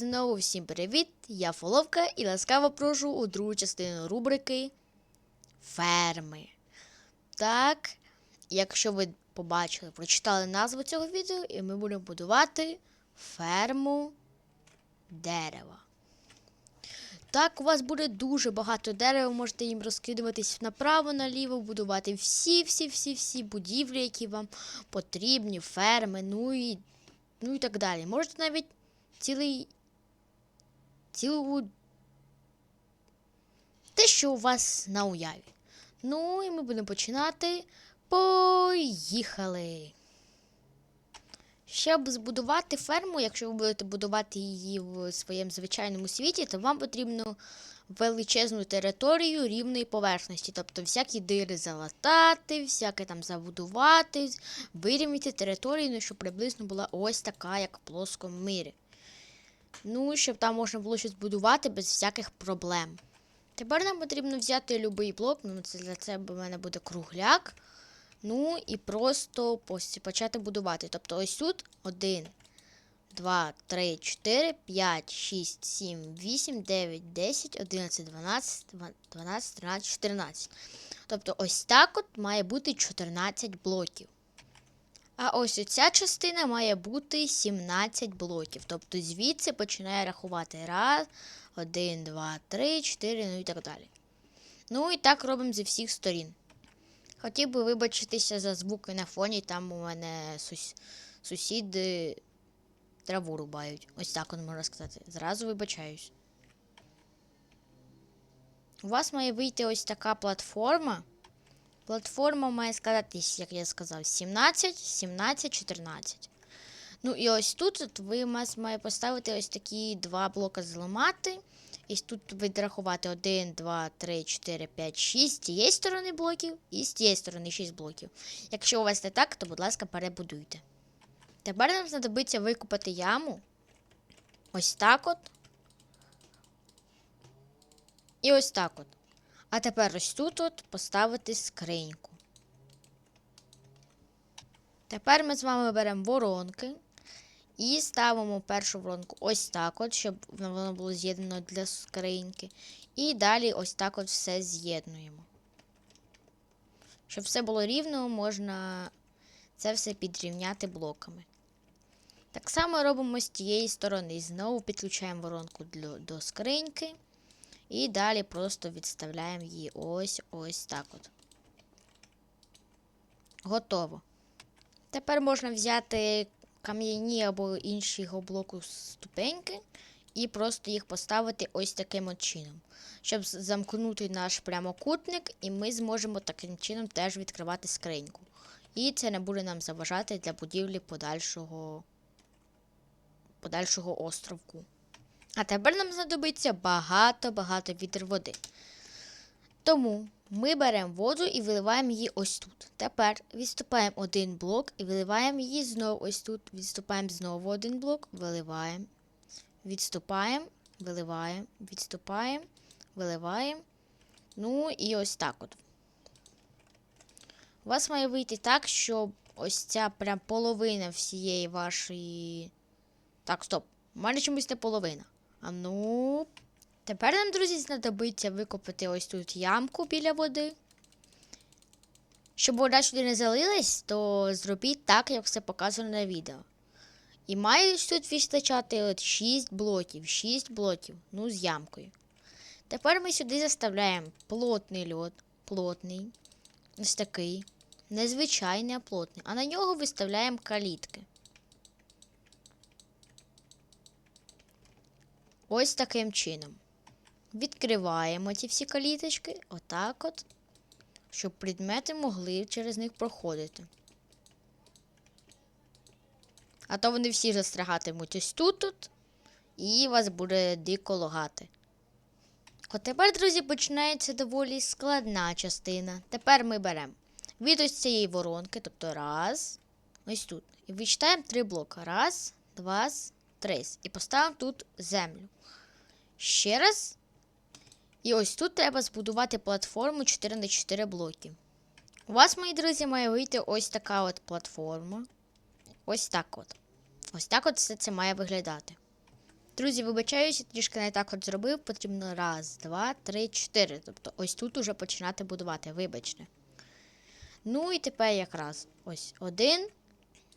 знову всім привіт! Я Фоловка і ласкаво прошу у другу частину рубрики Ферми. Так, якщо ви побачили, прочитали назву цього відео, і ми будемо будувати ферму дерева. Так, у вас буде дуже багато дерева, можете їм розкидуватись направо-наліво, будувати всі-всі-всі-всі будівлі, які вам потрібні, ферми, ну і, ну і так далі. Можете навіть цілий. Цілу. те, що у вас на уяві. Ну, і ми будемо починати. Поїхали! Щоб збудувати ферму, якщо ви будете будувати її в своєму звичайному світі, то вам потрібно величезну територію рівної поверхності. Тобто всякі дири залатати, всяке там забудувати, вирівняти територію, ну, щоб приблизно була ось така, як в плоскому мирі. Ну, щоб там можна було щось будувати без всяких проблем. Тепер нам потрібно взяти будь-який блок, ну це для це в мене буде кругляк. Ну і просто почати будувати. Тобто ось тут 1, 2, 3, 4, 5, 6, 7, 8, 9, 10, 11, 12, 12, 13, 14. Тобто ось так от має бути 14 блоків. А ось оця частина має бути 17 блоків. Тобто звідси починає рахувати раз, 1, 2, 3, 4, ну і так далі. Ну і так робимо зі всіх сторін. Хотів би вибачитися за звуки на фоні, там у мене сус... сусіди траву рубають. Ось так от можна сказати. Зразу вибачаюсь. У вас має вийти ось така платформа. Платформа має складатись, як я сказав, 17, 17, 14. Ну і ось тут ви має поставити ось такі два блока зламати. І тут відрахувати 1, 2, 3, 4, 5, 6 з цієї сторони блоків і з тієї сторони 6 блоків. Якщо у вас не так, то, будь ласка, перебудуйте. Тепер нам знадобиться викопати яму. Ось так от. І ось так от. А тепер ось тут от поставити скриньку. Тепер ми з вами беремо воронки і ставимо першу воронку ось так от, щоб воно було з'єднано для скриньки. І далі ось так от все з'єднуємо. Щоб все було рівно, можна це все підрівняти блоками. Так само робимо з тієї сторони. Знову підключаємо воронку до скриньки. І далі просто відставляємо її ось ось так от. Готово. Тепер можна взяти кам'яні або іншого блоку ступеньки і просто їх поставити ось таким от чином. Щоб замкнути наш прямокутник, і ми зможемо таким чином теж відкривати скриньку. І це не буде нам заважати для будівлі подальшого, подальшого островку. А тепер нам знадобиться багато-багато відер води. Тому ми беремо воду і виливаємо її ось тут. Тепер відступаємо один блок і виливаємо її знову ось тут. Відступаємо знову один блок, виливаємо. Відступаємо, виливаємо, відступаємо, виливаємо. Ну і ось так от. У вас має вийти так, щоб ось ця прям половина всієї вашої. Так, стоп. У мене чомусь не половина. А ну. Тепер нам, друзі, знадобиться викопати ось тут ямку біля води. Щоб вода сюди не залилась, то зробіть так, як все показано на відео. І має тут вистачати от 6 блоків, 6 блоків, ну, з ямкою. Тепер ми сюди заставляємо плотний льод, плотний, ось такий, незвичайний, а плотний, а на нього виставляємо калітки. Ось таким чином. Відкриваємо ці всі каліточки, отак от, щоб предмети могли через них проходити. А то вони всі застрягатимуть ось тут, тут і вас буде дико логати. От тепер, друзі, починається доволі складна частина. Тепер ми беремо від ось цієї воронки, тобто раз, ось тут. І відчитаємо три блока. Раз, два, три. І поставимо тут землю. Ще раз. І ось тут треба збудувати платформу 4 на 4 блоки. У вас, мої друзі, має вийти ось така от платформа. Ось так от. Ось так от все це має виглядати. Друзі, вибачаюся, трішки не так от зробив. Потрібно раз, два, три, чотири. Тобто ось тут уже починати будувати, вибачте. Ну і тепер якраз ось один,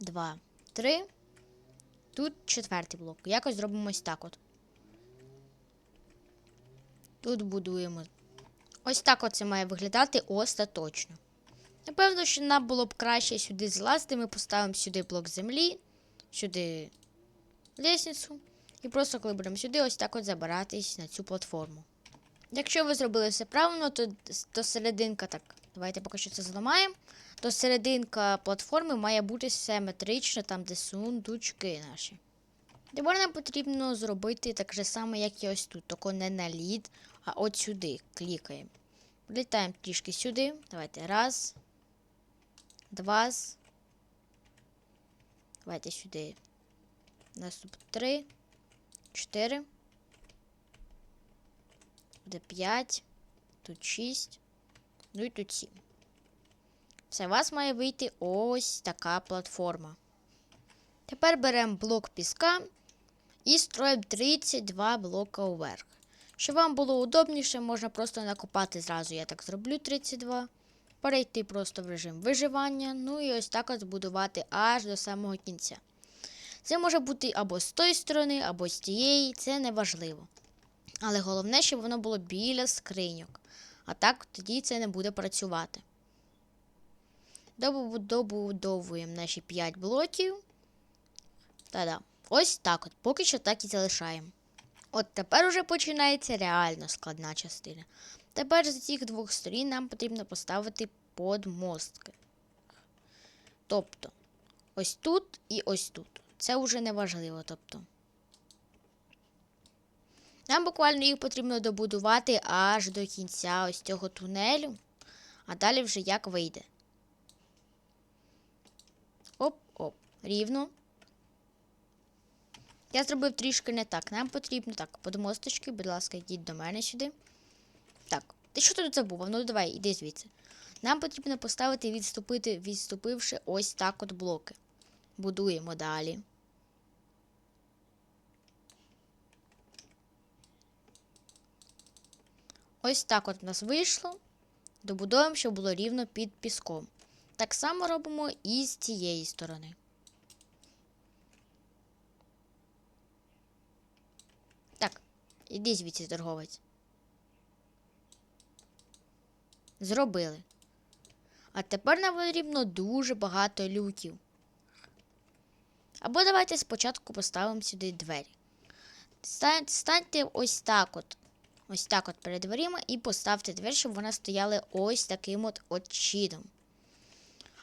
два, три. Тут четвертий блок. Якось зробимо ось так от. Тут будуємо. Ось так от це має виглядати остаточно. Напевно, що нам було б краще сюди злазити. Ми поставимо сюди блок землі, сюди лісницю. І просто коли будемо сюди, ось так от забиратись на цю платформу. Якщо ви зробили все правильно, то, то серединка так. Давайте поки що це зламаємо. То серединка платформи має бути симетрична, там, де сундучки наші. Тепер нам потрібно зробити так же саме, як і ось тут. Тільки не на лід, а от сюди. Клікаємо. Прилітаємо трішки сюди. Давайте раз. Два. Давайте сюди. Наступ три. Чотири. Буде п'ять. Тут шість. Ну і тут сім. Все, у вас має вийти ось така платформа. Тепер беремо блок піска і строїмо 32 блока вверх. Щоб вам було удобніше, можна просто накопати зразу, я так зроблю 32. Перейти просто в режим виживання. Ну і ось так от збудувати аж до самого кінця. Це може бути або з тої сторони, або з тієї, це не важливо. Але головне, щоб воно було біля скриньок. А так тоді це не буде працювати. Добудовуємо наші 5 блоків. Та-да. Ось так от. Поки що так і залишаємо. От тепер уже починається реально складна частина. Тепер з цих двох сторін нам потрібно поставити подмостки. Тобто, ось тут і ось тут. Це вже не важливо. Тобто. Нам буквально їх потрібно добудувати аж до кінця ось цього тунелю, а далі вже як вийде. Оп-оп. Рівно. Я зробив трішки не так. Нам потрібно так, подмосточки, будь ласка, йдіть до мене сюди. Так, ти що тут забув? Ну давай, іди звідси. Нам потрібно поставити відступити, відступивши ось так от блоки. Будуємо далі. Ось так от у нас вийшло. Добудуємо, щоб було рівно під піском. Так само робимо і з цієї сторони. Так, іди звідси, торговець. Зробили. А тепер нам потрібно дуже багато люків. Або давайте спочатку поставимо сюди двері. Станьте ось так от. Ось так от перед дверима і поставте двері, щоб вона стояла ось таким от, от чином.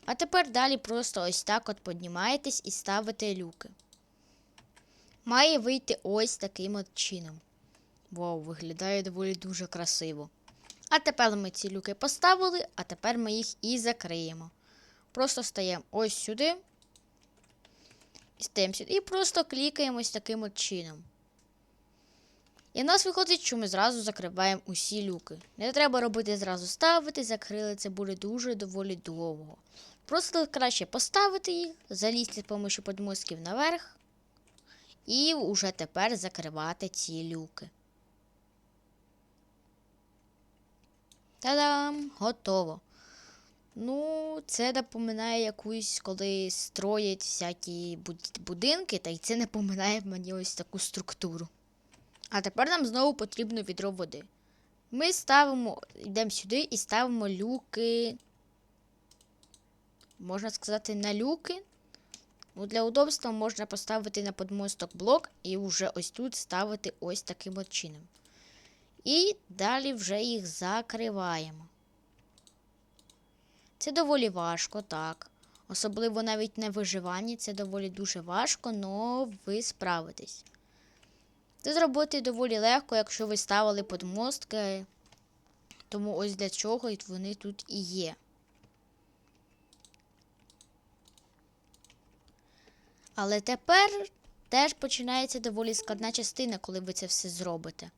А тепер далі просто ось так от піднімаєтесь і ставите люки. Має вийти ось таким от чином. Вау, виглядає доволі дуже красиво. А тепер ми ці люки поставили, а тепер ми їх і закриємо. Просто стаємо ось сюди. І стаємо сюди. І просто клікаємо ось таким от чином. І в нас виходить, що ми зразу закриваємо усі люки. Не треба робити зразу ставити, закрили, це буде дуже доволі довго. Просто краще поставити їх, залізти з допомогою подмостків наверх. І вже тепер закривати ці люки. Та-дам! Готово. Ну, це напоминає якусь, коли строять всякі будинки, та й це напоминає мені ось таку структуру. А тепер нам знову потрібно відро води. Ми ставимо, йдемо сюди і ставимо люки. Можна сказати, на люки. Ну, для удобства можна поставити на подмосток блок і вже ось тут ставити ось таким от чином. І далі вже їх закриваємо. Це доволі важко, так. Особливо навіть на виживанні це доволі дуже важко, але ви справитесь. Це зробити доволі легко, якщо ви ставили подмостки. Тому ось для чого вони тут і є. Але тепер теж починається доволі складна частина, коли ви це все зробите.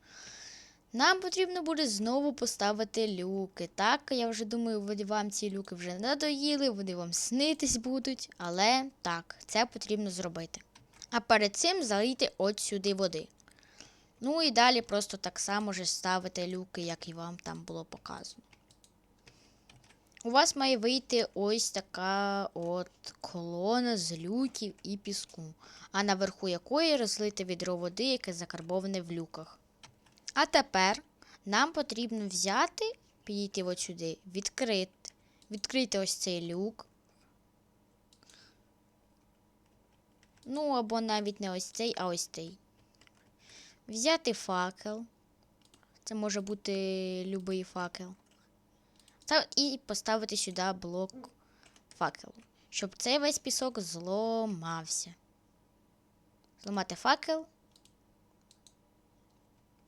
Нам потрібно буде знову поставити люки. Так, я вже думаю, вам ці люки вже надоїли, вони вам снитись будуть, але так, це потрібно зробити. А перед цим залийте от сюди води. Ну і далі просто так само ж ставите люки, як і вам там було показано. У вас має вийти ось така от колона з люків і піску, а наверху якої розлите відро води, яке закарбоване в люках. А тепер нам потрібно взяти, підійти от сюди, відкрити, відкрити ось цей люк. Ну, або навіть не ось цей, а ось цей. Взяти факел. Це може бути любий факел. Та і поставити сюди блок факелу, щоб цей весь пісок зломався. Зламати факел.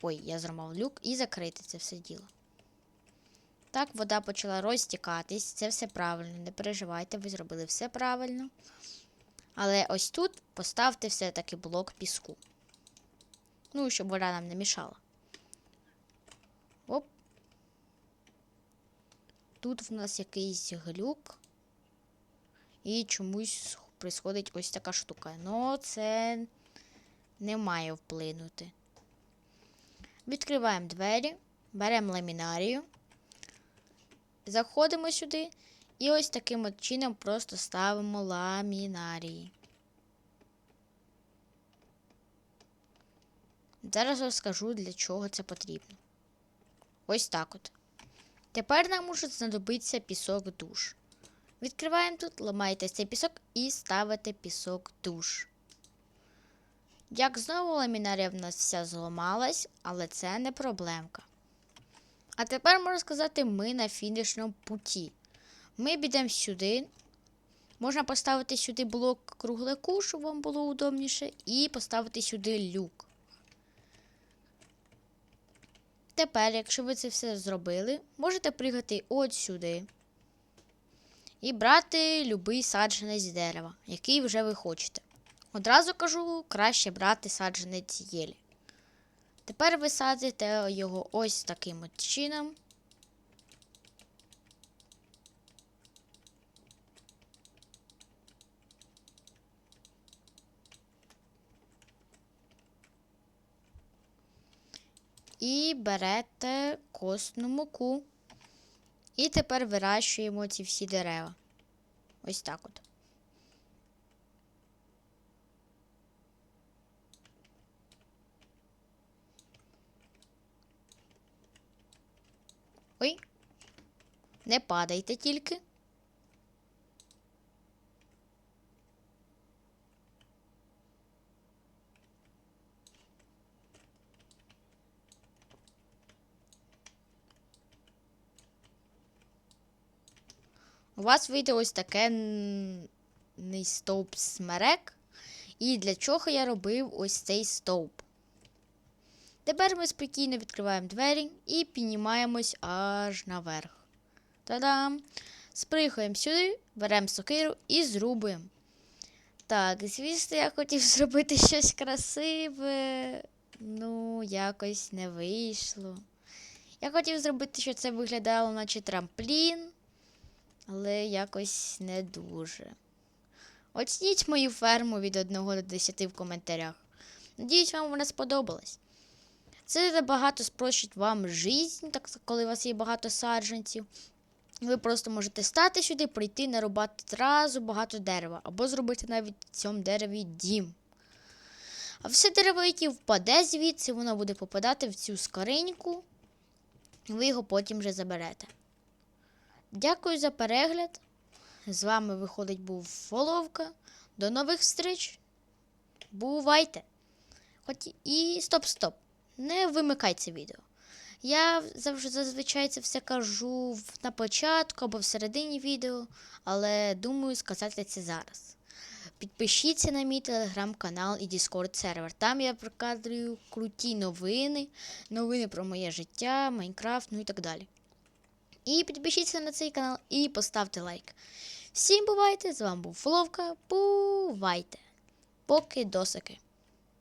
Ой, я зламав люк і закрити це все діло. Так, вода почала розтікатись, це все правильно. Не переживайте, ви зробили все правильно. Але ось тут поставте все-таки блок піску. Ну, щоб вода нам не мішала. Оп. Тут в нас якийсь глюк. І чомусь происходить ось така штука. Ну, це не має вплинути. Відкриваємо двері, беремо ламінарію, заходимо сюди і ось таким от чином просто ставимо ламінарії. Зараз розкажу, для чого це потрібно. Ось так от. Тепер нам може знадобитися пісок душ. Відкриваємо тут, ламаєте цей пісок і ставите пісок душ. Як знову ламінарія в нас вся зламалась, але це не проблемка. А тепер можна сказати, ми на фінішному путі. Ми підемо сюди. Можна поставити сюди блок кругляку, щоб вам було удобніше, і поставити сюди люк. Тепер, якщо ви це все зробили, можете пригати от сюди і брати любий саджанець дерева, який вже ви хочете. Одразу кажу, краще брати саджанець єлі. Тепер ви садите його ось таким от чином. І берете костну муку. І тепер вирощуємо ці всі дерева. Ось так от. Ой. Не падайте тільки. У вас вийде ось таке стовп смерек. І для чого я робив ось цей стовп. Тепер ми спокійно відкриваємо двері і піднімаємось аж наверх. Та-дам! Сприхаємо сюди, беремо сокиру і зрубуємо. Так, звісно, я хотів зробити щось красиве. Ну, якось не вийшло. Я хотів зробити, щоб це виглядало, наче трамплін, але якось не дуже. Оцініть мою ферму від 1 до 10 в коментарях. Надіюсь, вам вона сподобалась. Це набагато спрощить вам життя, так коли у вас є багато саджанців. Ви просто можете стати сюди, прийти, нарубати одразу багато дерева, або зробити навіть в цьому дереві дім. А все дерево, яке впаде звідси, воно буде попадати в цю скориньку, і ви його потім вже заберете. Дякую за перегляд. З вами виходить був Воловка. До нових встреч. Бувайте! Хоч і стоп-стоп. Не вимикай це відео. Я завжди зазвичай це все кажу на початку або всередині відео, але думаю сказати це зараз. Підпишіться на мій телеграм-канал і Discord сервер. Там я прокадрую круті новини, новини про моє життя, Майнкрафт, ну і так далі. І підпишіться на цей канал і поставте лайк. Всім бувайте! З вами був Фловка. Бувайте! Поки досики.